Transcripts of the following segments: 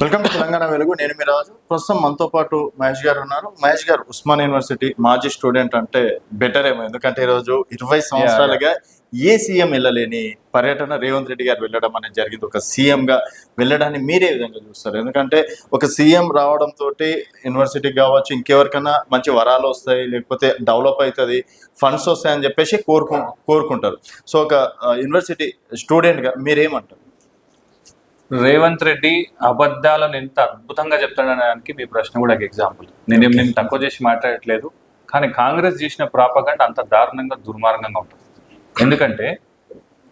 Welcome to Telangana వెలుగు. నేను మీ రాజు. ప్రస్తుతం మనతో పాటు మహేష్ గారు ఉన్నారు. మహేష్ గారు ఉస్మాన్ యూనివర్సిటీ మాజీ స్టూడెంట్ అంటే బెటర్ ఏమో. ఎందుకంటే ఈరోజు ఇరవై సంవత్సరాలుగా ఏ సీఎం వెళ్ళలేని పర్యటన రేవంత్ రెడ్డి గారు వెళ్ళడం అనేది జరిగింది. ఒక సీఎం గా వెళ్ళడాన్ని మీరే విధంగా చూస్తారు. ఎందుకంటే ఒక సీఎం రావడం తోటి యూనివర్సిటీకి కావచ్చు ఇంకెవరికైనా మంచి వరాలు వస్తాయి లేకపోతే డెవలప్ అవుతుంది ఫండ్స్ వస్తాయని చెప్పేసి కోరుకు కోరుకుంటారు. సో ఒక యూనివర్సిటీ స్టూడెంట్గా మీరేమంటారు? రేవంత్ రెడ్డి అబద్ధాలను ఎంత అద్భుతంగా చెప్తాడనడానికి మీ ప్రశ్న కూడా ఒక ఎగ్జాంపుల్ నేనేం నేను తక్కువ చేసి మాట్లాడట్లేదు కానీ కాంగ్రెస్ చేసిన ప్రాపగండ్ అంత దారుణంగా దుర్మార్గంగా ఉంటుంది. ఎందుకంటే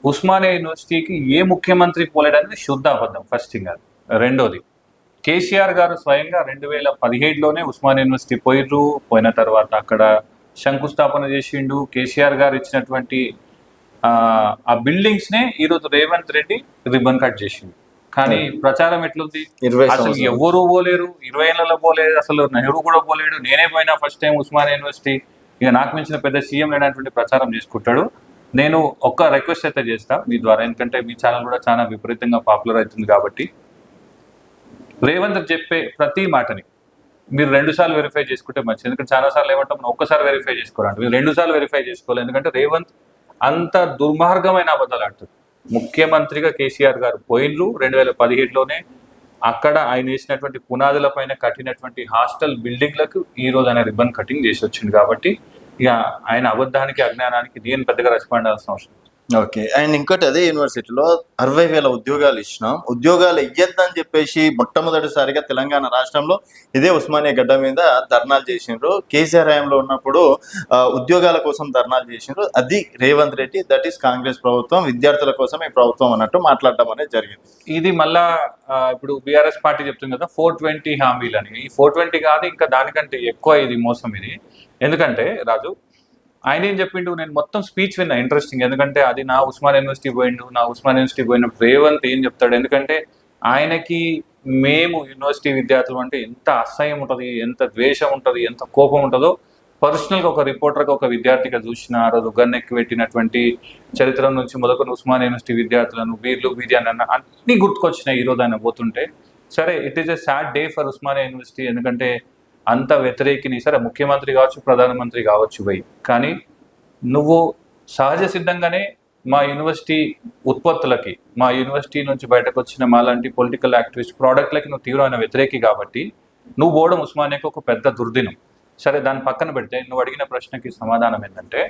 ఉస్మానియా యూనివర్సిటీకి ఏ ముఖ్యమంత్రి పోలేడనేది శుద్ధ అబద్ధం ఫస్ట్ థింగ్ అది. రెండోది కేసీఆర్ గారు స్వయంగా రెండు వేల పదిహేడులోనే ఉస్మానియా యూనివర్సిటీ పోయిర్రు పోయిన తర్వాత అక్కడ శంకుస్థాపన చేసిండు. కేసీఆర్ గారు ఇచ్చినటువంటి ఆ, బిల్డింగ్స్నే ఈరోజు రేవంత్ రెడ్డి రిబన్ కట్ చేసిండు. కానీ ప్రచారం ఎట్లుంది? ఇరవై అసలు ఎవరు పోలేరు? ఇరవై ఏళ్ళలో పోలేదు. అసలు నెహ్రూ కూడా పోలేడు. నేనే పోయినా ఫస్ట్ టైం ఉస్మానియా యూనివర్సిటీ. ఇక నాకు మించిన పెద్ద సీఎం లేనటువంటి ప్రచారం చేసుకుంటాడు. నేను ఒక్క రిక్వెస్ట్ అయితే చేస్తా మీ ద్వారా. ఎందుకంటే మీ ఛానల్ కూడా చాలా విపరీతంగా పాపులర్ అవుతుంది కాబట్టి. రేవంత్ చెప్పే ప్రతి మాటని మీరు రెండు సార్లు వెరిఫై చేసుకుంటే మంచిది. ఎందుకంటే చాలా సార్లు ఏమంటాం ఒక్కసారి వెరిఫై చేసుకోరండి మీరు రెండు సార్లు వెరిఫై చేసుకోవాలి. ఎందుకంటే రేవంత్ అంత దుర్మార్గమైన అబద్ధాలు ఆడుతుంది ముఖ్యమంత్రిగా కేసీఆర్ గారు పోయిన్రు రెండు వేల పదిహేడులోనే అక్కడ ఆయన వేసినటువంటి పునాదుల పైన కట్టినటువంటి హాస్టల్ బిల్డింగ్లకు ఈ రోజు ఆయన రిబ్బన్ కటింగ్ చేసి వచ్చింది కాబట్టి ఇక ఆయన అబద్ధానికి అజ్ఞానానికి నేను పెద్దగా రెస్పాండ్ అవ్వాల్సిన అవసరం? ఓకే. అండ్ ఇంకోటి అదే యూనివర్సిటీలో అరవై వేల ఉద్యోగాలు ఇచ్చినాం. ఉద్యోగాలు ఇయ్యద్దని చెప్పేసి మొట్టమొదటిసారిగా తెలంగాణ రాష్ట్రంలో ఇదే ఉస్మానియా గడ్డ మీద ధర్నాలు చేసిండ్రు. కేసీఆర్ హయాంలో ఉన్నప్పుడు ఉద్యోగాల కోసం ధర్నాలు చేసిండ్రు. అది Revanth Reddy that is Congress ప్రభుత్వం. విద్యార్థుల కోసం ఈ ప్రభుత్వం అన్నట్టు మాట్లాడడం అనేది జరిగింది. ఇది మళ్ళా ఇప్పుడు బీఆర్ఎస్ పార్టీ చెప్తుంది కదా ఫోర్ ట్వంటీ హామీలు అని ఈ ఫోర్ ట్వంటీ కాదు ఇంకా దానికంటే ఎక్కువ ఇది మోసం ఇది. ఎందుకంటే రాజు ఆయన ఏం చెప్పిండు? నేను మొత్తం స్పీచ్ విన్నా ఇంట్రెస్టింగ్ ఎందుకంటే అది నా ఉస్మాన్ యూనివర్సిటీ పోయిండు నా ఉస్మాన్ యూనివర్సిటీ పోయినప్పుడు రేవంత్ ఏం చెప్తాడు? ఎందుకంటే ఆయనకి మేము యూనివర్సిటీ విద్యార్థులు అంటే ఎంత అసహ్యం ఉంటుంది ఎంత ద్వేషం ఉంటుంది ఎంత కోపం ఉంటుందో పర్సనల్గా ఒక రిపోర్టర్గా ఒక విద్యార్థిగా చూసిన ఆ రోజు గన్నెక్కి పెట్టినటువంటి చరిత్ర నుంచి మొదలుకొని ఉస్మాన్ యూనివర్సిటీ విద్యార్థులను వీర్లు వీర్యాన్ని అన్న అన్ని గుర్తుకొచ్చినాయి ఈ రోజు ఆయన పోతుంటే. సరే it is a sad day for Osmania university. ఎందుకంటే అంత వ్యతిరేకిని సరే ముఖ్యమంత్రి కావచ్చు ప్రధానమంత్రి కావచ్చు పోయి కానీ నువ్వు సహజ సిద్ధంగానే మా యూనివర్సిటీ ఉత్పత్తులకి మా యూనివర్సిటీ నుంచి బయటకు వచ్చిన మాలాంటి పొలిటికల్ యాక్టివిస్ట్ ప్రోడక్ట్లకి నువ్వు తీవ్రమైన వ్యతిరేకి కాబట్టి నువ్వు పోవడం ఉస్మానియాకి ఒక పెద్ద దుర్దినం. సరే దాన్ని పక్కన పెడితే నువ్వు అడిగిన ప్రశ్నకి సమాధానం ఏంటంటే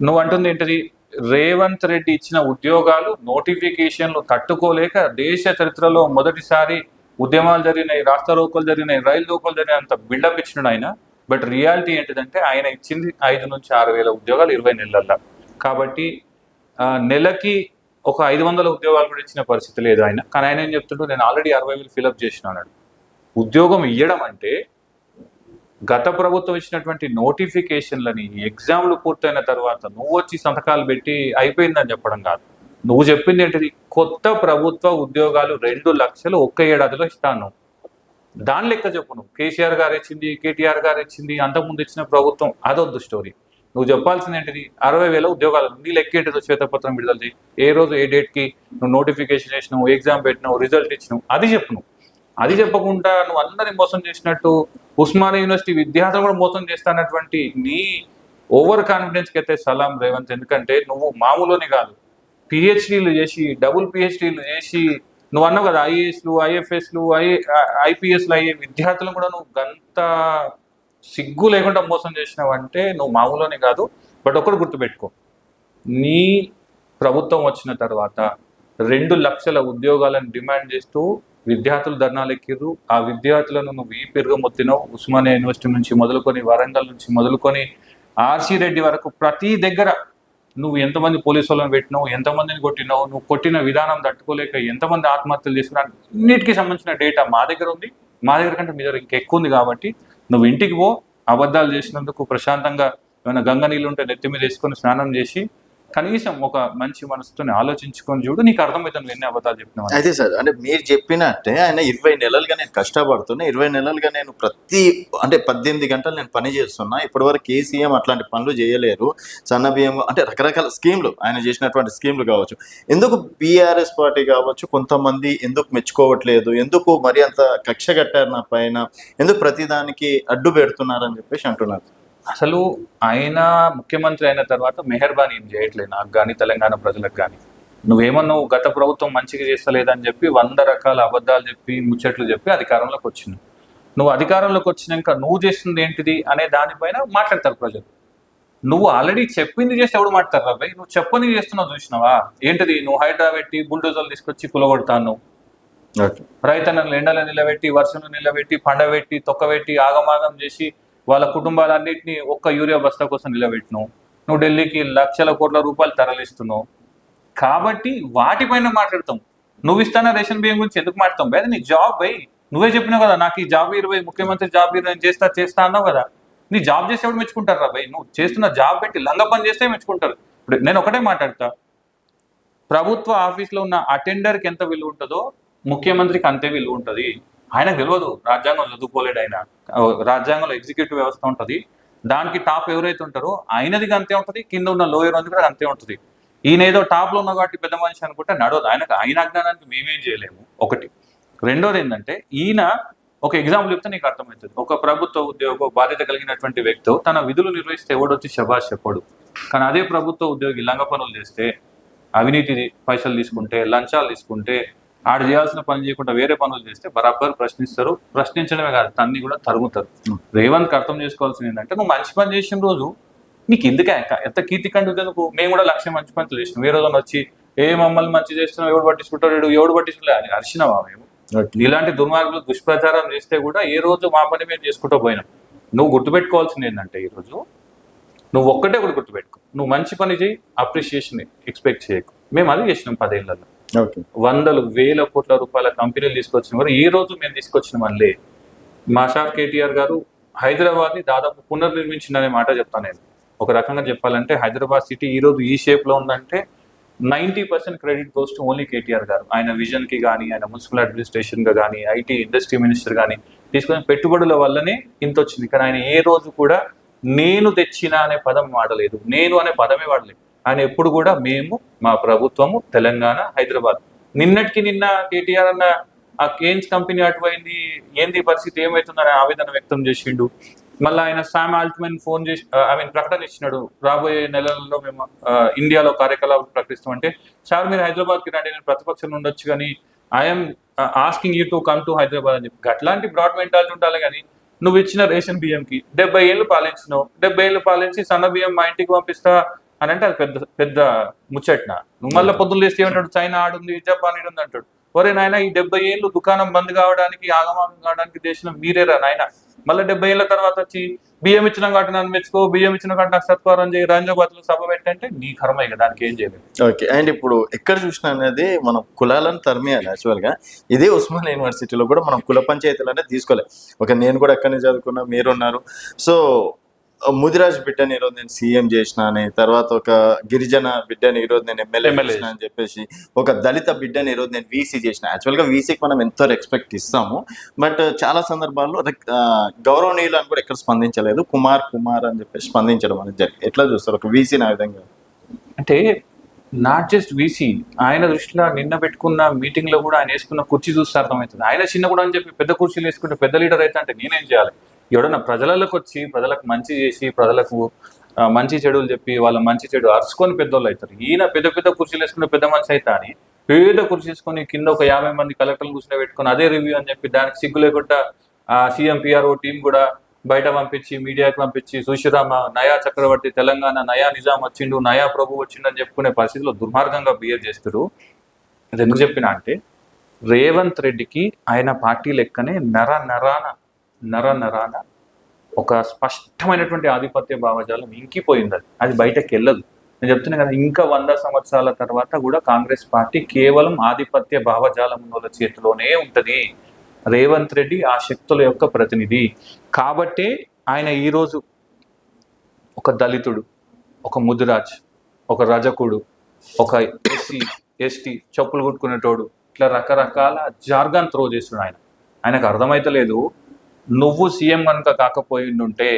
నువ్వు అంటుంది ఏంటిది? రేవంత్ రెడ్డి ఇచ్చిన ఉద్యోగాలు నోటిఫికేషన్లు తట్టుకోలేక దేశ చరిత్రలో మొదటిసారి ఉద్యమాలు జరిగినాయి రాష్ట్ర రోకోలు జరిగినాయి రైలు రోకోలు జరిగిన అంత బిల్డప్ ఇచ్చినాడు ఆయన. బట్ రియాలిటీ ఏంటిదంటే ఆయన ఇచ్చింది ఐదు నుంచి ఆరు వేల ఉద్యోగాలు ఇరవై నెలల్లో. కాబట్టి నెలకి ఒక ఐదు వందల ఉద్యోగాలు కూడా ఇచ్చిన పరిస్థితి లేదు ఆయన. కానీ ఆయన ఏం చెప్తుంటూ నేను ఆల్రెడీ అరవై వేలు ఫిలప్ చేసిన అన్నాడు. ఉద్యోగం ఇవ్వడం అంటే గత ప్రభుత్వం ఇచ్చినటువంటి నోటిఫికేషన్లని ఎగ్జామ్లు పూర్తయిన తర్వాత నువ్వు వచ్చి సంతకాలు పెట్టి అయిపోయిందని చెప్పడం కాదు. నువ్వు చెప్పింది ఏంటిది? కొత్త ప్రభుత్వ ఉద్యోగాలు రెండు లక్షలు ఒక్క ఏడాదిలో ఇస్తాను. దాని లెక్క చెప్పు నువ్వు. కేసీఆర్ గారు ఇచ్చింది కేటీఆర్ గారు ఇచ్చింది అంతకుముందు ఇచ్చిన ప్రభుత్వం అదొద్దు స్టోరీ నువ్వు చెప్పాల్సింది ఏంటిది? అరవై వేల ఉద్యోగాలు నీ లెక్క ఏంటిదో శ్వేతపత్రం విడుదల చేయి. ఏ రోజు ఏ డేట్కి నువ్వు నోటిఫికేషన్ వేసినావు ఎగ్జామ్ పెట్టినావు రిజల్ట్ ఇచ్చినావు అది చెప్పు నువ్వు. అది చెప్పకుండా నువ్వు అందరినీ మోసం చేసినట్టు ఉస్మానియా యూనివర్సిటీ విద్యార్థులు కూడా మోసం చేస్తానటువంటి నీ ఓవర్ కాన్ఫిడెన్స్కి అయితే సలాం రేవంత్. ఎందుకంటే నువ్వు మామూలుని కాదు. పిహెచ్డీలు చేసి డబుల్ పిహెచ్డీలు చేసి నువ్వు అన్నావు కదా ఐఏఎస్లు ఐఎఫ్ఎస్లు ఐ ఐపీఎస్లు అయ్యే విద్యార్థులను కూడా నువ్వు గంత సిగ్గు లేకుండా మోసం చేసినావంటే నువ్వు మామూలునే కాదు బట్ ఒకటి గుర్తుపెట్టుకో. నీ ప్రభుత్వం వచ్చిన తర్వాత రెండు లక్షల ఉద్యోగాలను డిమాండ్ చేస్తూ విద్యార్థులు ధర్నాలు ఎక్కిర్రు. ఆ విద్యార్థులను నువ్వు ఈ పెరుగమొత్తినావు. ఉస్మానియా యూనివర్సిటీ నుంచి మొదలుకొని వరంగల్ నుంచి మొదలుకొని ఆర్సీ రెడ్డి వరకు ప్రతి దగ్గర నువ్వు ఎంతమంది పోలీసు వాళ్ళని పెట్టినావు ఎంతమందిని కొట్టినావు నువ్వు కొట్టిన విధానం తట్టుకోలేక ఎంతమంది ఆత్మహత్యలు చేసుకున్నా అన్నిటికీ సంబంధించిన డేటా మా దగ్గర ఉంది. మా దగ్గర కంటే మీ దగ్గర ఇంకెక్కువ ఉంది కాబట్టి నువ్వు ఇంటికి పో అబద్ధాలు చేసినందుకు ప్రశాంతంగా ఏమైనా గంగ నీళ్ళు ఉంటే నెత్తి మీద వేసుకొని స్నానం చేసి కనీసం ఒక మంచి మనసుతో ఆలోచించుకొని చూడు నీకు అర్థమవుతుంది ఎన్ని అబద్ధాలు చెప్తున్నావు అయితే సార్ అంటే మీరు చెప్పినట్టే ఆయన ఇరవై నెలలుగా నేను కష్టపడుతున్నా ఇరవై నెలలుగా నేను ప్రతి అంటే పద్దెనిమిది గంటలు నేను పని చేస్తున్నా ఇప్పటివరకు కేసీఎం అట్లాంటి పనులు చేయలేరు సన్న బియ్యం అంటే రకరకాల స్కీమ్లు ఆయన చేసినటువంటి స్కీమ్లు కావచ్చు. ఎందుకు బీఆర్ఎస్ పార్టీ కావచ్చు కొంతమంది ఎందుకు మెచ్చుకోవట్లేదు ఎందుకు మరి అంత కక్ష కట్టారు నా పైన ఎందుకు ప్రతిదానికి అడ్డు పెడుతున్నారని చెప్పేసి అంటున్నారు. అసలు ఆయన ముఖ్యమంత్రి అయిన తర్వాత మెహర్బానీ ఏం చేయట్లేదు నాకు కానీ తెలంగాణ ప్రజలకు కానీ నువ్వేమన్నావు గత ప్రభుత్వం మంచిగా చేస్తలేదని చెప్పి వంద రకాల అబద్ధాలు చెప్పి ముచ్చట్లు చెప్పి అధికారంలోకి వచ్చింది నువ్వు అధికారంలోకి వచ్చినాక నువ్వు చేస్తుంది ఏంటిది అనే దానిపైన మాట్లాడతారు ప్రజలు. నువ్వు ఆల్రెడీ చెప్పింది చేస్తే ఎవడు మాట్లాడతారు రాబాయ్ నువ్వు చెప్పని చేస్తున్నావు చూసినావా? ఏంటిది? నువ్వు హైడ్రా పెట్టి బుల్డోజర్లు తీసుకొచ్చి కులగొడతాను రైతన్నలు ఎండలో నిలబెట్టి వర్షంలో నిలబెట్టి పండబెట్టి తొక్కబెట్టి ఆగమాగం చేసి వాళ్ళ కుటుంబాలన్నింటినీ ఒక్క యూరియా బస్తా కోసం నిలబెట్టినావు. నువ్వు ఢిల్లీకి లక్షల కోట్ల రూపాయలు తరలిస్తున్నావు. కాబట్టి వాటిపైన మాట్లాడతాం నువ్వు ఇస్తాన రేషన్ బియ్యం గురించి ఎందుకు మాట్లాడతాం బేద నీ జాబ్ పోయి నువ్వే చెప్పినావు కదా నాకు ఈ జాబ్ ఇరవై ముఖ్యమంత్రి జాబ్ ఇరవై చేస్తా చేస్తా అన్నావు కదా. నీ జాబ్ చేసేవాడు మెచ్చుకుంటారు రా భయ్ నువ్వు చేస్తున్న జాబ్ పెట్టి లంగ పని చేస్తే మెచ్చుకుంటారు. ఇప్పుడు నేను ఒకటే మాట్లాడతా. ప్రభుత్వ ఆఫీస్లో ఉన్న అటెండర్కి ఎంత విలువ ఉంటుందో ముఖ్యమంత్రికి అంతే విలువ ఉంటుంది. ఆయనకు తెలియదు రాజ్యాంగం చదువుకోలేడు ఆయన రాజ్యాంగంలో ఎగ్జిక్యూటివ్ వ్యవస్థ ఉంటుంది. దానికి టాప్ ఎవరైతే ఉంటారో ఆయనది అంతే ఉంటుంది కింద ఉన్న లోయర్ ఉంది కూడా అంతే ఉంటుంది. ఈయన ఏదో టాప్లో ఉన్న కాబట్టి పెద్ద మనిషి అనుకుంటే నడవదు. ఆయనకు ఆయన అజ్ఞానానికి మేమేం చేయలేము. ఒకటి. రెండోది ఏంటంటే ఈయన ఒక ఎగ్జాంపుల్ చెప్తే నీకు అర్థమవుతుంది. ఒక ప్రభుత్వ ఉద్యోగం బాధ్యత కలిగినటువంటి వ్యక్తి తన విధులు నిర్వహిస్తే ఎవడొచ్చి శబాష్ చెప్పడు. కానీ అదే ప్రభుత్వ ఉద్యోగి లంగ పనులు చేస్తే అవినీతి పైసలు తీసుకుంటే లంచాలు తీసుకుంటే ఆడు చేయాల్సిన పని చేయకుండా వేరే పనులు చేస్తే బరాబర్ ప్రశ్నిస్తారు. ప్రశ్నించడమే కాదు తన్ని కూడా తరుగుతారు రేవంత్ అర్థం చేసుకోవాల్సింది ఏంటంటే నువ్వు మంచి పని చేసిన రోజు నీకు ఎందుకే ఎంత కీర్తి కండు ఎందుకు? మేము కూడా లక్ష్య మంచి పనులు చేసినాం. వేరే రోజున వచ్చి ఏ మమ్మల్ని మంచి చేస్తున్నావు ఎవడు పట్టించుకుంటాడు ఎవడు పట్టించుకోలే అని అరిచినావా మేము ఇలాంటి దుర్మార్గులు దుష్ప్రచారం చేస్తే కూడా ఏ రోజు మా పని మేము చేసుకుంటూ పోయినాం. నువ్వు గుర్తుపెట్టుకోవాల్సింది ఏంటంటే ఈరోజు నువ్వు ఒక్కటే ఒకటి గుర్తుపెట్టుకో. నువ్వు మంచి పని చేయి అప్రిషియేషన్ ఎక్స్పెక్ట్ చేయకు. మేము అది చేసినాం పదేళ్ళలో. ఓకే వందలు వేల కోట్ల రూపాయల కంపెనీలు తీసుకొచ్చిన వారు ఈ రోజు మేము తీసుకొచ్చిన మళ్ళీ. మా సార్ కేటీఆర్ గారు హైదరాబాద్ని దాదాపు పునర్నిర్మించిందనే మాట చెప్తాను నేను. ఒక రకంగా చెప్పాలంటే హైదరాబాద్ సిటీ ఈ రోజు ఈ షేప్లో ఉందంటే ninety percent credit goes to only KTR garu. ఆయన విజన్కి కానీ ఆయన మున్సిపల్ అడ్మినిస్ట్రేషన్గా కానీ ఐటీ ఇండస్ట్రీ మినిస్టర్ కానీ తీసుకున్న పెట్టుబడుల వల్లనే ఇంత వచ్చింది. కానీ ఆయన ఏ రోజు కూడా నేను తెచ్చిన అనే పదం వాడలేదు. నేను అనే పదమే వాడలేదు. ఆయన ఎప్పుడు కూడా మేము మా ప్రభుత్వము తెలంగాణ హైదరాబాద్. నిన్నటికి నిన్న కేటీఆర్ అన్న ఆ కేన్స్ కంపెనీ అటువైంది ఏంది పరిస్థితి ఏమవుతుందని ఆవేదన వ్యక్తం చేసిండు. మళ్ళీ ఆయన శామ్ ఆల్ట్మెన్ ఫోన్ చేసి ఐ మీన్ ప్రకటన ఇచ్చినాడు రాబోయే నెలల్లో మేము ఇండియాలో కార్యకలాపాలు ప్రకటిస్తామంటే సార్ మీరు హైదరాబాద్కి రండి నేను ప్రతిపక్షం ఉండొచ్చు కానీ I'm asking you to come to Hyderabad అని చెప్పి. అట్లాంటి బ్రాడ్ మెంటాలిటీ ఉండాలి కానీ నువ్వు ఇచ్చిన రేషన్ బియ్యంకి డెబ్బై ఏళ్ళు పాలించినావు. డెబ్బై ఏళ్ళు పాలించి సన్న బియ్యం మా ఇంటికి పంపిస్తా అని అంటే అది పెద్ద పెద్ద ముచ్చట్న. నువ్వు మళ్ళీ పొద్దున్న లేస్తే ఏమంటాడు? చైనా ఆడుంది జపాన్ ఈడుంది అంటాడు. ఒరే నాయన ఈ డెబ్బై ఏళ్ళు దుకాణం బంద్ కావడానికి ఆగమాగం కావడానికి దేశం మీరేరా నాయన. మళ్ళీ డెబ్బై ఏళ్ళ తర్వాత వచ్చి బియ్యం ఇచ్చిన కాబట్టి నన్ను మెచ్చుకో బియ్యం ఇచ్చిన కాబట్టి నాకు సత్కారం చేయి రంజాబాద్లో సభ పెట్టంటే నీ కర్మ ఇక దానికి ఏం చేయలేదు. ఓకే అండ్ ఇప్పుడు ఎక్కడ చూసినా అనేది మనం కులాలను తరిమేయాలి యాక్చువల్గా ఇదే ఉస్మాన్ యూనివర్సిటీలో కూడా మనం కుల పంచాయతీలు అనేది తీసుకోలేదు ఒక నేను కూడా అక్కడనే చదువుకున్నా మీరున్నారు. సో ముదిరాజ్ బిడ్డని ఈరోజు నేను సీఎం చేసిన అని తర్వాత ఒక గిరిజన బిడ్డని ఈరోజు నేను ఎమ్మెల్యే చేసిన అని చెప్పేసి ఒక దళిత బిడ్డని ఈరోజు నేను వీసీ చేసిన. యాక్చువల్గా వీసీకి మనం ఎంతో రెస్పెక్ట్ ఇస్తాము. బట్ చాలా సందర్భాల్లో గౌరవనీయులు అని కూడా ఎక్కడ స్పందించలేదు. కుమార్ కుమార్ అని చెప్పేసి స్పందించడం అనేది జరిగింది ఎట్లా చూస్తారు ఒక వీసీని ఆ విధంగా? అంటే నాట్ జస్ట్ వీసీ ఆయన దృష్టిలో నిన్న పెట్టుకున్న మీటింగ్లో కూడా ఆయన వేసుకున్న కుర్చీ చూస్తే అర్థమవుతుంది. ఆయన చిన్న కూడా అని చెప్పి పెద్ద కుర్చీలు వేసుకుంటే పెద్ద లీడర్ అయితే అంటే నేనేం చేయాలి? ఎవడన్నా ప్రజలకు వచ్చి ప్రజలకు మంచి చేసి ప్రజలకు మంచి చెడులు చెప్పి వాళ్ళ మంచి చెడు అరుచుకొని పెద్దోళ్ళు అవుతారు. ఈయన పెద్ద పెద్ద కుర్చీలు వేసుకునే పెద్ద మనిషి అయితే అని పేద కుర్చీ వేసుకొని కింద ఒక యాభై మంది కలెక్టర్లు కూర్చొని పెట్టుకొని అదే రివ్యూ అని చెప్పి దానికి సిగ్గు లేకుండా ఆ సీఎం పిఆర్ఓ టీం కూడా బయట పంపించి మీడియాకి పంపించి సుశీరామ నయా చక్రవర్తి తెలంగాణ నయా నిజాం వచ్చిండు నయా ప్రభు వచ్చిండు అని చెప్పుకునే పరిస్థితిలో దుర్మార్గంగా బిహేవ్ చేస్తారు అది ఎందుకు చెప్పినా అంటే రేవంత్ రెడ్డికి ఆయన పార్టీ లెక్కనే నర నరాన నర నరాన ఒక స్పష్టమైనటువంటి ఆధిపత్య భావజాలం ఇంకిపోయింది అది అది బయటకు వెళ్ళదు నేను చెప్తున్నా కదా ఇంకా వంద సంవత్సరాల తర్వాత కూడా కాంగ్రెస్ పార్టీ కేవలం ఆధిపత్య భావజాలం ఉన్న వాళ్ళ చేతిలోనే ఉంటుంది. రేవంత్ రెడ్డి ఆ శక్తుల యొక్క ప్రతినిధి. కాబట్టే ఆయన ఈరోజు ఒక దళితుడు ఒక ముదిరాజ్ ఒక రజకుడు ఒక ఎస్సీ ఎస్టీ చెప్పులు కుట్టుకునేటోడు ఇట్లా రకరకాల జార్గాన్ త్రో చేస్తున్నాడు ఆయన. ఆయనకు అర్థమైతలేదు నువ్వు సీఎం కనుక కాకపోయి ఉంటే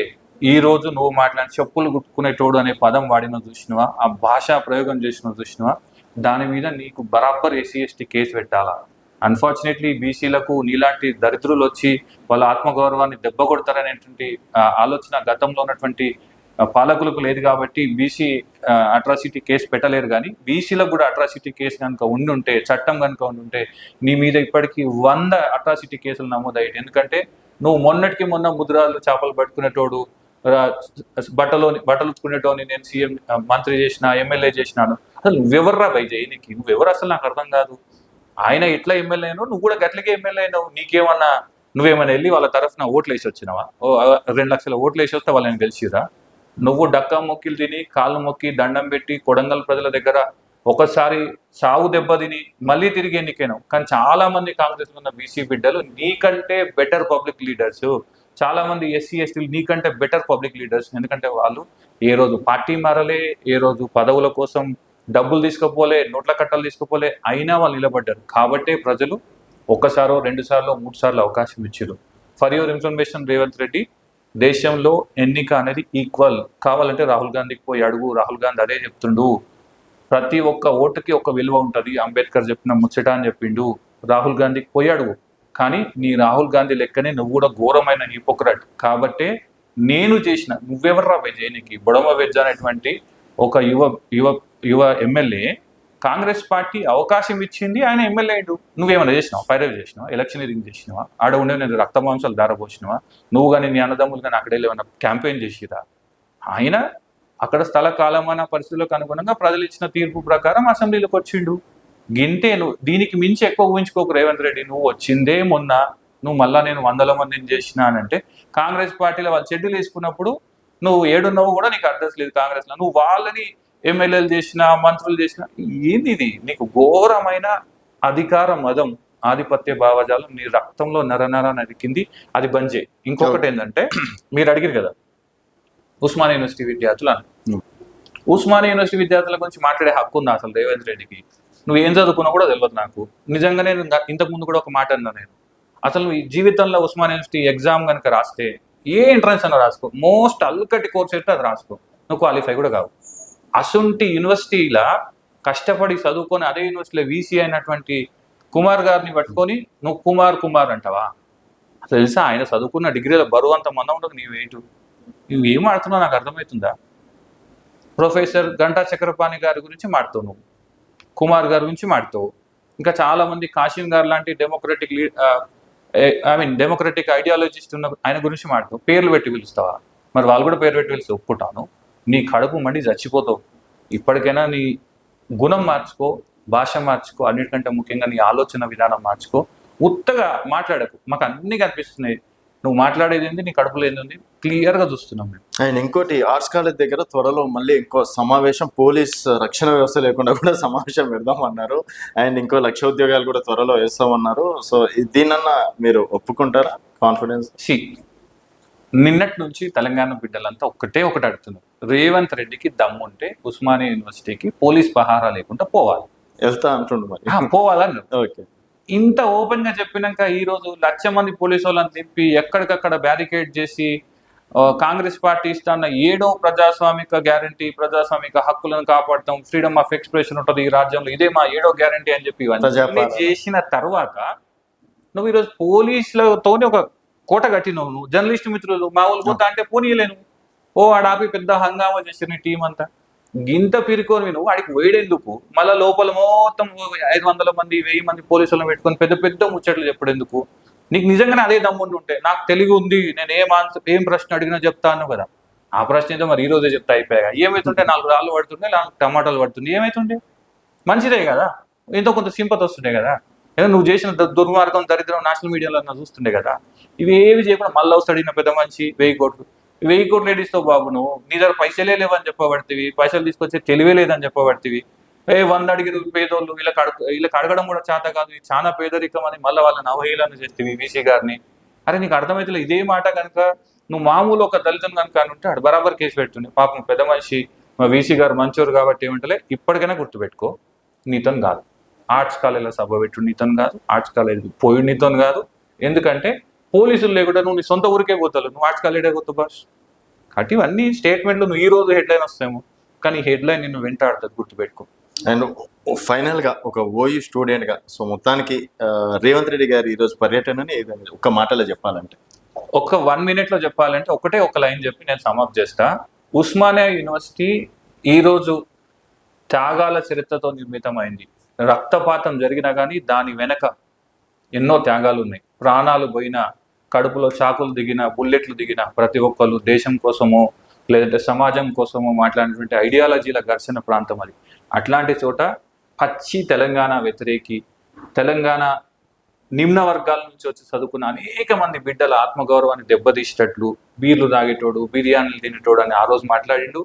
ఈ రోజు నువ్వు మాట్లాడి చెప్పులు కుట్టుకునేటోడు అనే పదం వాడిన చూసినవా? ఆ భాషా ప్రయోగం చేసిన చూసినవా? దాని మీద నీకు బరాబర్ ఎస్సీ ఎస్టీ కేసు పెట్టాలా? అన్ఫార్చునేట్లీ బీసీలకు నీలాంటి దరిద్రులు వచ్చి వాళ్ళ ఆత్మగౌరవాన్ని దెబ్బ కొడతారనేటువంటి ఆలోచన గతంలో ఉన్నటువంటి పాలకులకు లేదు కాబట్టి బీసీ అట్రాసిటీ కేసు పెట్టలేరు కానీ బీసీలకు కూడా అట్రాసిటీ కేసు కనుక ఉండుంటే చట్టం కనుక ఉండుంటే నీ మీద ఇప్పటికీ వంద అట్రాసిటీ కేసులు నమోదయ్యాయి. ఎందుకంటే నువ్వు మొన్నటికి మొన్న ముద్రాలు చేపలు పట్టుకునేటోడు బట్టలో బట్టలు ఉచ్చుకునేటోని నేను సీఎం మంత్రి చేసిన ఎమ్మెల్యే చేసినాను. అసలు నువ్వెవర్రా వైజయ్ నీకు? నువ్వెవరు అసలు నాకు అర్థం కాదు. ఆయన ఎట్లా ఎమ్మెల్యే అయినావు నువ్వు కూడా గట్లకే ఎమ్మెల్యే అయినావు. నీకేమన్నా నువ్వేమైనా వెళ్ళి వాళ్ళ తరఫున ఓట్లు వేసి వచ్చినావా? ఓ రెండు లక్షల ఓట్లు వేసి వస్తే వాళ్ళని గెలిచిరా నువ్వు డక్కా మొక్కిలు తిని కాళ్ళు మొక్కి దండం పెట్టి కొడంగల్ ప్రజల దగ్గర ఒకసారి సాగు దెబ్బ తిని మళ్ళీ తిరిగి ఎన్నికైనావు. కానీ చాలా మంది కాంగ్రెస్ ఉన్న బీసీ బిడ్డలు నీకంటే బెటర్ పబ్లిక్ లీడర్స్ చాలా మంది ఎస్సీ ఎస్టీలు నీకంటే బెటర్ పబ్లిక్ లీడర్స్ ఎందుకంటే వాళ్ళు ఏ రోజు పార్టీ మారలే ఏ రోజు పదవుల కోసం డబ్బులు తీసుకుపోలే నోట్ల కట్టలు తీసుకుపోలే అయినా వాళ్ళు నిలబడ్డారు. కాబట్టే ప్రజలు ఒక్కసారో రెండు సార్లు మూడు సార్లు అవకాశం ఇచ్చారు for your information Revanth Reddy దేశంలో ఎన్నిక అనేది ఈక్వల్ కావాలంటే రాహుల్ గాంధీకి పోయి అడుగు. రాహుల్ గాంధీ అదే చెప్తుండు. ప్రతి ఒక్క ఓటుకి ఒక విలువ ఉంటుంది. అంబేద్కర్ చెప్పిన ముచ్చట అని చెప్పిండు. రాహుల్ గాంధీకి పోయి అడుగు. కానీ నీ రాహుల్ గాంధీ లెక్కనే నువ్వు కూడా ఘోరమైన హిపోక్రట్ కాబట్టే నేను చేసిన నువ్వెవర్రా విజయనికి బొడమ వెజ్ అనేటువంటి ఒక యువ యువ యువ ఎమ్మెల్యే కాంగ్రెస్ పార్టీ అవకాశం ఇచ్చింది ఆయన ఎమ్మెల్యే అయ్యాడు. నువ్వేమైనా చేసినావా? పైరవ్ చేసినావా? ఎలక్షనీరింగ్ చేసినావా? ఆడ ఉండే నేను రక్త మాంసాలు దారపోసినావా నువ్వు కానీ నీ అన్నదమ్ములు కానీ అక్కడ ఏమైనా క్యాంపెయిన్ చేసిరా? ఆయన అక్కడ స్థల కాలమాన పరిస్థితులకు అనుగుణంగా ప్రజలు ఇచ్చిన తీర్పు ప్రకారం అసెంబ్లీలోకి వచ్చిండు. గింటే నువ్వు దీనికి మించి ఎక్కువ ఊహించుకోకు రేవంత్ రెడ్డి. నువ్వు వచ్చిందే మొన్న. నువ్వు మళ్ళా నేను వందల మందిని చేసిన అని అంటే కాంగ్రెస్ పార్టీలో వాళ్ళు షెడ్యూల్ వేసుకున్నప్పుడు నువ్వు ఏడున్నావు కూడా నీకు అర్థం లేదు కాంగ్రెస్లో. నువ్వు వాళ్ళని ఎమ్మెల్యేలు చేసిన మంత్రులు చేసిన ఏంది ఇది నీకు ఘోరమైన అధికార మదం ఆధిపత్య భావజాలం నీ రక్తంలో నరనర నరికింది అది బంద్ చేయి ఇంకొకటి ఏంటంటే మీరు అడిగారు కదా ఉస్మానియా యూనివర్సిటీ విద్యార్థులు అని Hmm. ఉస్మానియా యూనివర్సిటీ విద్యార్థుల గురించి మాట్లాడే హక్కు ఉందా అసలు రేవంత్ రెడ్డికి? నువ్వు ఏం చదువుకున్నా కూడా తెలియదు నాకు. నిజంగానే ఇంతకు ముందు కూడా ఒక మాట అన్నా నేను. అసలు ఈ జీవితంలో ఉస్మానియా యూనివర్సిటీ ఎగ్జామ్ కనుక రాస్తే ఏ ఎంట్రన్స్ అన్న రాసుకో. మోస్ట్ అల్కటి కోర్స్ అయితే అది రాసుకో. నువ్వు క్వాలిఫై కూడా కావు. అసొంటి యూనివర్సిటీలా కష్టపడి చదువుకొని అదే యూనివర్సిటీలో వీసీ అయినటువంటి కుమార్ గారిని పట్టుకొని నువ్వు కుమార్ కుమార్ అంటావా? అసలు తెలుసా? ఆయన చదువుకున్న డిగ్రీలో బరువు అంత మందం ఉండదు నీవేంటు? నువ్వు ఏం ఆడుతున్నావు నాకు అర్థమవుతుందా? ప్రొఫెసర్ గంటా చక్రపాణి గారి గురించి మాడుతావు నువ్వు. కుమార్ గారి గురించి మాడుతావు. ఇంకా చాలా మంది కాశీం గారు లాంటి democratic I mean democratic ideologist ఉన్న ఆయన గురించి మాడుతావు. పేర్లు పెట్టి పిలుస్తావా? మరి వాళ్ళు కూడా పేరు పెట్టి పిలిస్తే ఒప్పుకుంటాను నీ కడుపు మండి చచ్చిపోతావు. ఇప్పటికైనా నీ గుణం మార్చుకో భాష మార్చుకో అన్నిటికంటే ముఖ్యంగా నీ ఆలోచన విధానం మార్చుకో. ఉత్తగా మాట్లాడకు. మాకు అన్ని కనిపిస్తున్నాయి. నువ్వు మాట్లాడేది ఏంది నీ కడుపులో ఏంది ఉంది క్లియర్గా చూస్తున్నాం మేము. అండ్ ఇంకోటి ఆర్ట్స్ కాలేజ్ దగ్గర త్వరలో మళ్ళీ ఇంకో సమావేశం పోలీస్ రక్షణ వ్యవస్థ లేకుండా కూడా సమావేశం పెడదాం అన్నారు. అండ్ ఇంకో లక్ష ఉద్యోగాలు కూడా త్వరలో వేస్తామన్నారు సో దీనన్నా మీరు ఒప్పుకుంటారా? కాన్ఫిడెన్స్? నిన్నటి నుంచి తెలంగాణ బిడ్డలంతా ఒక్కటే ఒకటి అడుగుతున్నారు. రేవంత్ రెడ్డికి దమ్ముంటే ఉస్మానియా యూనివర్సిటీకి పోలీస్ పహారా లేకుండా పోవాలి. వెళ్తా అంటుండు మరి. ఆ, పోవాలన్నారు ఓకే. ఇంత ఓపెన్గా చెప్పినాక ఈ రోజు లక్ష మంది పోలీసు వాళ్ళని తిప్పి ఎక్కడికక్కడ బ్యారికేడ్ చేసి కాంగ్రెస్ పార్టీ ఇస్తున్న ఏడో ప్రజాస్వామిక గ్యారంటీ ప్రజాస్వామిక హక్కులను కాపాడతాం ఫ్రీడమ్ ఆఫ్ ఎక్స్ప్రెషన్ ఉంటుంది ఈ రాజ్యంలో ఇదే మా ఏడో గ్యారంటీ అని చెప్పి ఇవన్నీ. చేసిన తర్వాత నువ్వు ఈరోజు పోలీసులతోనే ఒక కోట కట్టినావు నువ్వు. జర్నలిస్ట్ మిత్రులు మా ఊళ్ళు పోతా అంటే పోనీయలేను. ఓ ఆడాపి పెద్ద హంగామా చేసిన టీం అంతా. గింత పిరుకొని నువ్వు వాడికి వేడెందుకు? మళ్ళా లోపల మొత్తం ఐదు వందల మంది వెయ్యి మంది పోలీసులను పెట్టుకొని పెద్ద పెద్ద ముచ్చట్లు చెప్పడెందుకు నీకు నిజంగానే అదే దమ్ముండి ఉంటే నాకు తెలివి ఉంది నేను ఏం ఆన్సర్ ఏం ప్రశ్న అడిగినా చెప్తాను కదా. ఆ ప్రశ్న ఏదో మరి ఈ రోజే చెప్తా అయిపోయా ఏమైతుంటే నాలుగు రాళ్ళు పడుతుండే నాలుగు టమాటాలు పడుతుంది ఏమైతుండే? మంచిదే కదా. ఎంతో కొంత సింపతి వస్తుండే కదా. ఏదో నువ్వు చేసిన దుర్మార్గం దరిద్రం నేషనల్ మీడియాలో చూస్తుండే కదా. ఇవి ఏవి చేయకుండా మళ్ళీ వస్తాడు పెద్ద మనిషి వెయ్యి కోట్లు. వెయ్యి కోట్లు ఏడిస్తావు బాబు నువ్వు? నీ దగ్గర పైసలే లేవని చెప్పబడుతుంది పైసలు తీసుకొచ్చే తెలివే లేదని చెప్పబడుతుంది ఏ వంద అడిగిన పేదోళ్ళు ఇలా అడగ ఇలా కడగడం కూడా చేత కాదు. ఇది చాలా పేదరికం అని మళ్ళీ వాళ్ళని అవహేళన చేస్తుంది వీసీ గారిని. అరే నీకు అర్థమైతే ఇదే మాట కనుక నువ్వు మామూలు ఒక దళితం కనుక అని ఉంటే బరాబర్ కేసు పెడుతుండే. పాపం పెద్ద మనిషి మా వీసీ గారు మంచోరు కాబట్టి ఏమంటలే ఇప్పటికైనా గుర్తుపెట్టుకో నీతోని కాదు. ఆర్ట్స్ కాలేజీలో సభ పెట్టు నీతోని కాదు. ఆర్ట్స్ కాలేజ్ పోయి నీతోని కాదు. ఎందుకంటే పోలీసులు లేకుండా నువ్వు నీ సొంత ఊరికే పోతావు. నువ్వు ఆర్ట్స్ కాలేజే పోతావు బాస్ కాబట్టి ఇవన్నీ స్టేట్మెంట్లు నువ్వు ఈ రోజు హెడ్లైన్ వస్తాయేమో. కానీ హెడ్లైన్ నిన్ను వెంటాడుతుంది గుర్తుపెట్టుకో. అండ్ ఫైనల్గా ఒక ఓయూ స్టూడెంట్గా సో మొత్తానికి రేవంత్ రెడ్డి గారి ఈ రోజు పర్యటనని ఒక్క మాటలో చెప్పాలంటే. ఒక వన్ మినిట్లో చెప్పాలంటే ఒకటే ఒక లైన్ చెప్పి నేను సమాప్ చేస్తా. ఉస్మానియా యూనివర్సిటీ ఈ రోజు త్యాగాల చరిత్రతో నిర్మితమైంది. రక్తపాతం జరిగినా కానీ దాని వెనక ఎన్నో త్యాగాలు ఉన్నాయి. ప్రాణాలు పోయిన కడుపులో చాకులు దిగిన బుల్లెట్లు దిగిన ప్రతి ఒక్కరు దేశం కోసమో లేదంటే సమాజం కోసమో మాట్లాడినటువంటి ఐడియాలజీల ఘర్షణ ప్రాంతం అది. అట్లాంటి చోట పచ్చి తెలంగాణ వ్యతిరేకి తెలంగాణ నిమ్న వర్గాల నుంచి వచ్చి చదువుకున్న అనేక మంది బిడ్డల ఆత్మగౌరవాన్ని దెబ్బతీసేటట్లు బీర్లు తాగేటోడు బిర్యానీలు తినేటోడు అని ఆ రోజు మాట్లాడిండు.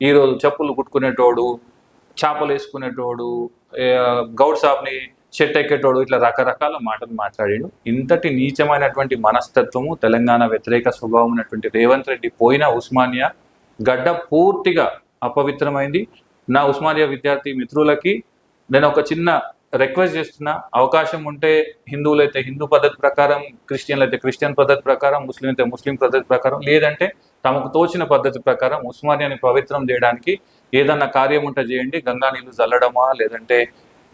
ఈరోజు చెప్పులు కుట్టుకునేటోడు చేపలు వేసుకునేటోడు గౌడ్ సాబ్ని చెట్ ఎక్కేటోడు ఇట్లా రకరకాల మాటలు మాట్లాడిండు. ఇంతటి నీచమైనటువంటి మనస్తత్వము తెలంగాణ వ్యతిరేక స్వభావం ఉన్నటువంటి రేవంత్ రెడ్డి పోయిన ఉస్మానియా గడ్డ పూర్తిగా అపవిత్రమైంది. నా ఉస్మానియా విద్యార్థి మిత్రులకి నేను ఒక చిన్న రిక్వెస్ట్ చేస్తున్నా. అవకాశం ఉంటే హిందువులు అయితే హిందూ పద్ధతి ప్రకారం క్రిస్టియన్లు అయితే క్రిస్టియన్ పద్ధతి ప్రకారం ముస్లిం అయితే ముస్లిం పద్ధతి ప్రకారం లేదంటే తమకు తోచిన పద్ధతి ప్రకారం ఉస్మానియాని పవిత్రం చేయడానికి ఏదన్నా కార్యం ఉంటే చేయండి. గంగా నీళ్ళు చల్లడమా లేదంటే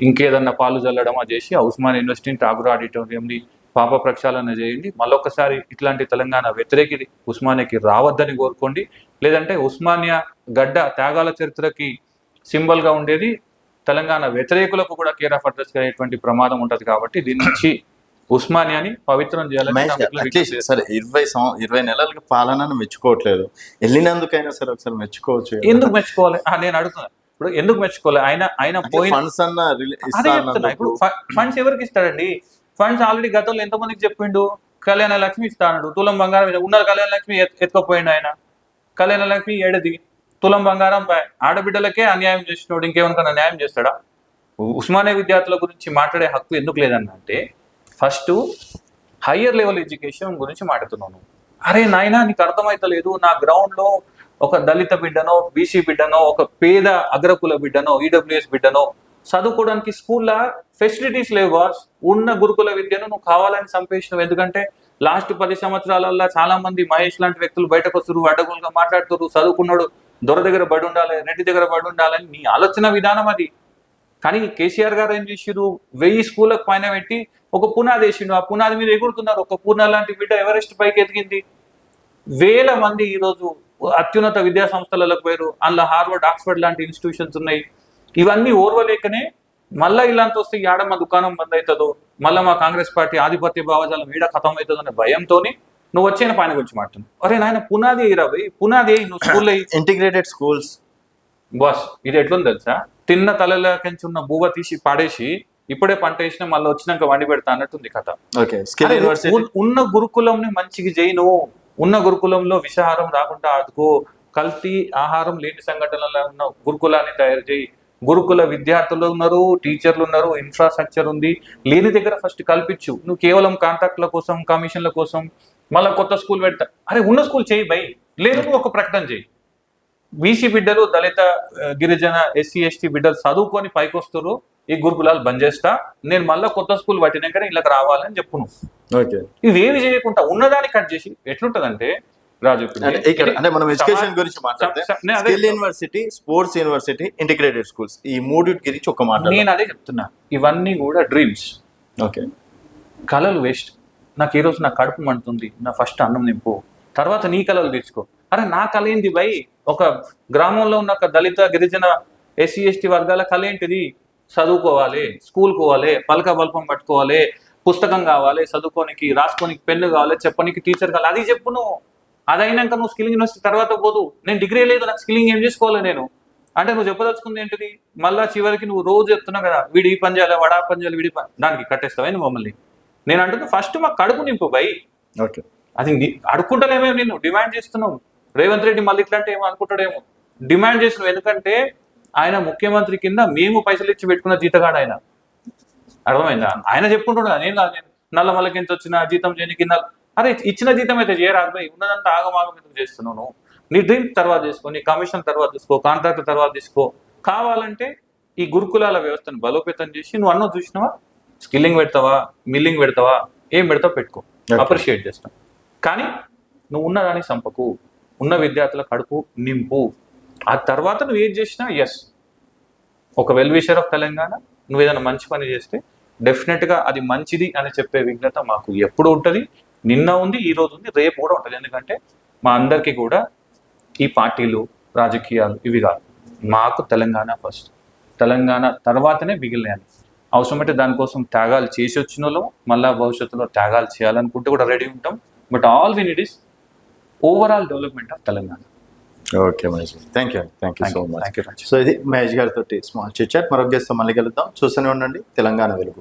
ఇంకేదన్నా పాలు చల్లడమా చేసి ఆ ఉస్మానియా యూనివర్సిటీని ఠాగూర్ ఆడిటోరియంని పాప ప్రక్షాళన చేయండి. మళ్ళొకసారి ఇట్లాంటి తెలంగాణ వ్యతిరేకి ఉస్మానియాకి రావద్దని కోరుకోండి. లేదంటే ఉస్మానియా గడ్డ త్యాగాల చరిత్రకి సింబల్గా ఉండేది. తెలంగాణ వ్యతిరేకులకు కూడా కేర్ ఆఫ్ అడ్రస్ అయ్యేటువంటి ప్రమాదం ఉంటది కాబట్టి దీని నుంచి ఉస్మానియాని పవిత్రం చేయాలని విజ్ఞప్తి సరే ఇరవై ఇరవై నెలలకి పాలనను మెచ్చుకోవట్లేదు. వెళ్ళినందుకైనా సరే ఒకసారి మెచ్చుకోవచ్చు. ఎందుకు మెచ్చుకోవాలి? నేను అడుగుతున్నా. ఇప్పుడు ఎందుకు మెచ్చుకోవాలి ఆయన ఆయన పోయిన ఫండ్స్ అన్న అదే చెప్తున్నా. ఇప్పుడు ఫండ్స్ ఎవరికి ఇస్తాడండి? ఫండ్స్ ఆల్రెడీ గతంలో ఎంతమందికి చెప్పిండు? కళ్యాణ లక్ష్మి ఇస్తాడు. తులం బంగారం మీద- ఉన్న కళ్యాణ లక్ష్మి ఎత్- ఎత్తుకపోయిండు ఆయన. కళ్యాణ లక్ష్మి ఏడది. తులం బంగారం ఆడబిడ్డలకే అన్యాయం చేసినోడు ఇంకేమనుకన్నా న్యాయం చేస్తాడా? ఉస్మానియా విద్యార్థుల గురించి మాట్లాడే హక్కు ఎందుకు లేదన్న అంటే ఫస్ట్ హయ్యర్ లెవెల్ ఎడ్యుకేషన్ గురించి మాట్లాడుతున్నాను. అరే నాయనా నీకు అర్థమైతలేదు. నా గ్రౌండ్లో ఒక దళిత బిడ్డనో బీసీ బిడ్డనో ఒక పేద అగ్రకుల బిడ్డనో ఈడబ్ల్యూఎస్ బిడ్డనో చదువుకోవడానికి స్కూల్లో ఫెసిలిటీస్ లేవు బాస్. ఉన్న గురుకుల విద్యను నువ్వు కావాలని చంపేసినావు. ఎందుకంటే లాస్ట్ పది సంవత్సరాలలో చాలా మంది మహేష్ లాంటి వ్యక్తులు బయటకు వస్తారు అడ్డగోలుగా మాట్లాడుతారు చదువుకున్నాడు దొర దగ్గర బడి ఉండాలి రెడ్డి దగ్గర బడి ఉండాలని నీ ఆలోచన విధానం అది. కానీ కేసీఆర్ గారు ఏం చేసిరు వెయ్యి స్కూళ్ళకు పైన పెట్టి ఒక పునాది వేసిండు. ఆ పునాది మీద ఎగురుతున్నారు. ఒక పునాది లాంటి బిడ్డ ఎవరెస్ట్ పైకి ఎదిగింది వేల మంది ఈరోజు అత్యున్నత విద్యా సంస్థలకు పోయారు. అందులో హార్వర్డ్ ఆక్స్ఫర్డ్ లాంటి ఇన్స్టిట్యూషన్స్ ఉన్నాయి. ఇవన్నీ ఓర్వలేకనే మళ్ళా ఇలాంటి వస్తే యాడ మా దుకాణం బంద్ అవుతుందో మళ్ళా మా కాంగ్రెస్ పార్టీ ఆధిపత్య భావజాలం వీడ ఖతం అవుతుందో అనే భయంతోని నువ్వు వచ్చిన పైన గురించి మాట్లాడు. అరే నాయన పునాది భయ్ పునాది వేయి, నువ్వు స్కూల్లో ఇంటిగ్రేటెడ్ స్కూల్స్ బాస్ ఇది ఎట్లుంది తెలుసా? తిన్న తలలోకించి ఉన్న బూవ తీసి పాడేసి ఇప్పుడే పంట వేసిన మళ్ళీ వచ్చినాక వండి పెడతా అన్నట్టుంది కథ. స్కిల్ ఉన్న గురుకులంని మంచిగా చేయి నువ్వు ఉన్న గురుకులంలో విషాహారం రాకుండా ఆదుకో కల్తీ ఆహారం లేని సంఘటనలు ఉన్న గురుకులాన్ని తయారు చేయి. గురుకుల విద్యార్థులు ఉన్నారు టీచర్లు ఉన్నారు ఇన్ఫ్రాస్ట్రక్చర్ ఉంది. లేని దగ్గర ఫస్ట్ కల్పించు. నువ్వు కేవలం కాంట్రాక్ట్ల కోసం కమిషన్ల కోసం మళ్ళీ కొత్త స్కూల్ పెడతా. అరే ఉన్న స్కూల్ చేయి బై. లేదు ఒక ప్రకటన చేయి. బీసీ బిడ్డలు దళిత గిరిజన ఎస్సీ ఎస్టీ బిడ్డలు చదువుకొని పైకి వస్తారు ఈ గురుకులాలు బంద్ చేస్తా నేను మళ్ళీ కొత్త స్కూల్ పట్టినాకనే ఇళ్ళకి రావాలని చెప్పును. ఓకే. ఇవేమి చేయకుండా ఉన్నదాన్ని కట్ చేసి ఎట్లుంటదంటే రాజు అంటే మనం ఎడ్యుకేషన్ గురించి మాట్లాడితే university sports university integrated schools ఈ మూడింటి గురించి ఒక మాట నేను అదే చెప్తున్నా. ఇవన్నీ కూడా డ్రీమ్స్ ఓకే. కళలు వేస్ట్ నాకు ఈ రోజు నా కడుపు మండుతుంది నా ఫస్ట్ అన్నం నింపు. తర్వాత నీ కళలు తీర్చుకో. అరే నా కళ ఏంది భయ్ ఒక గ్రామంలో ఉన్న ఒక దళిత గిరిజన ఎస్సీ ఎస్టీ వర్గాల కళ ఏంటిది? చదువుకోవాలి స్కూల్ పోవాలి పలక బల్పం పట్టుకోవాలి పుస్తకం కావాలి చదువుకోనికి రాసుకోనికి పెన్ను కావాలి చెప్పనికి టీచర్ కావాలి అది చెప్పు నువ్వు. అదైనాక నువ్వు స్కిల్లింగ్ యూనివర్సిటీ తర్వాత పోదు. నేను డిగ్రీ లేదు నాకు స్కిల్లింగ్ ఏం చేసుకోవాలి నేను? అంటే నువ్వు చెప్పదలుచుకుంది ఏంటిది? మళ్ళా చివరికి నువ్వు రోజు చెప్తున్నావు కదా వీడి ఈ పని చేయాలి వాడా పని చేయాలి వీడి పని దానికి కట్టేస్తావా నువ్వు మమ్మల్ని? నేను అంటుంది ఫస్ట్ మాకు కడుపు నింపు బై. ఓకే. అది అడుక్కుంటలేమేమో నేను డిమాండ్ చేస్తున్నావు. రేవంత్ రెడ్డి మళ్ళీ ఇట్లాంటి ఏమో అనుకుంటాడేమో? డిమాండ్ చేసినావు ఎందుకంటే ఆయన ముఖ్యమంత్రి కింద మేము పైసలు ఇచ్చి పెట్టుకున్న జీతగాడు ఆయన అర్థమైందా? ఆయన చెప్పుకుంటున్నా నేను కాదు నేను నల్ల మల్లకింత వచ్చిన జీతం చేయని కింద అరే ఇచ్చిన జీతం అయితే చేయరాదు భయ్ ఉన్నదంతా ఆగమాగం ఎందుకు చేస్తున్నావు నువ్వు? నీ డ్రీమ్ తర్వాత తీసుకో నీ కమిషన్ తర్వాత తీసుకో కాంట్రాక్ట్ తర్వాత తీసుకో. కావాలంటే ఈ గురుకులాల వ్యవస్థను బలోపేతం చేసి నువ్వు అన్న చూసినావా? స్కిల్లింగ్ పెడతావా? మిల్లింగ్ పెడతావా? ఏం పెడతావు పెట్టుకో. అప్రిషియేట్ చేస్తాం. కానీ నువ్వు ఉన్నదాన్ని సంపకు. ఉన్న విద్యార్థుల కడుపు నింపు. ఆ తర్వాత నువ్వు ఏం చేసినా ఎస్ ఒక వెల్ విషర్ ఆఫ్ తెలంగాణ నువ్వు ఏదైనా మంచి పని చేస్తే డెఫినెట్గా అది మంచిది అని చెప్పే విఘ్నత మాకు ఎప్పుడు ఉంటుంది. నిన్న ఉంది ఈ రోజు ఉంది రేపు కూడా ఉంటుంది. ఎందుకంటే మా అందరికీ కూడా ఈ పార్టీలు రాజకీయాలు ఇవి కాదు. మాకు తెలంగాణ ఫస్ట్ తెలంగాణ తర్వాతనే మిగిలినాయని. అవసరమైతే దానికోసం త్యాగాలు చేసి వచ్చిన వాళ్ళం మళ్ళా భవిష్యత్తులో త్యాగాలు చేయాలనుకుంటే కూడా రెడీ ఉంటాం. But all we need is overall development of Telangana okay Mahesh garu. Thank you thank you so much thank you so ఇది మహేష్ గారితో స్మాల్ చిట్ చాట్ మరొక గెస్ట్ మళ్ళీ కలుద్దాం. చూస్తూనే ఉండండి. తెలంగాణ వెలుగు.